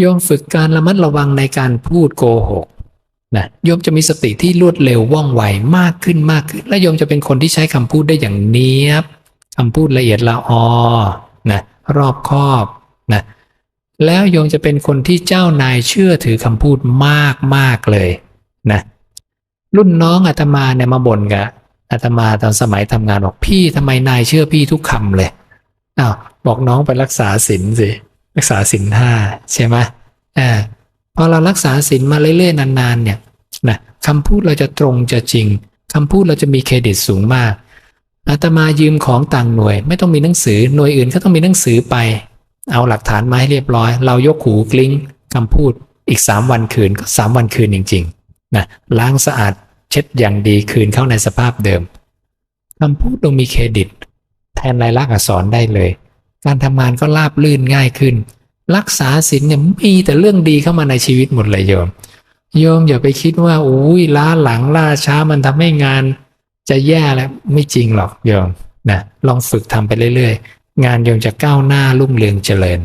โยมฝึกการระมัดระวังในการพูดโกหกนะโยมจะมีสติที่รวดเร็วว่องไวมากขึ้นมากขึ้น และโยมจะเป็นคนที่ใช้คำพูดได้อย่างเนียบคำพูดละเอียดละออนะรอบคอบนะแล้วโยมจะเป็นคนที่เจ้านายเชื่อถือคำพูดมากมากเลยนะรุ่นน้องอาตมาเนี่ยมาบ่นกับอาตมาตอนสมัยทำงานบอกพี่ทำไมนายเชื่อพี่ทุกคำเลยอ้าวบอกน้องไปรักษาศีลสิ รักษาศีลห้าใช่ไหมอ่าพอเรารักษาศีลมาเรื่อยๆนานๆเนี่ยนะคำพูดเราจะตรงจะจริงคำพูดเราจะมีเครดิตสูงมากอาตมายืมของต่างหน่วย ไม่ต้องมีหนังสือหน่วยอื่นเขาต้องมีหนังสือไป เอาหลักฐานมาให้เรียบร้อย เรายกหูกลิ้งคำพูดอีก 3 วันคืนก็ 3 วันคืนจริงๆนะล้างสะอาดเช็ดอย่างดีคืนเข้าในสภาพเดิมคำพูดเรามีเครดิต แทนลายลักษณ์อักษรได้เลย การทำงานก็ราบลื่นง่ายขึ้น รักษาศีลเนี่ยมีแต่เรื่องดีเข้ามาในชีวิตหมดเลยโยม โยมอย่าไปคิดว่าอุ้ยล้าหลังล่าช้ามันทำให้งานจะแย่แล้วไม่จริงหรอกโยมนะลองฝึกทำไปเรื่อยๆ งานโยมจะก้าวหน้ารุ่งเรืองเจริญ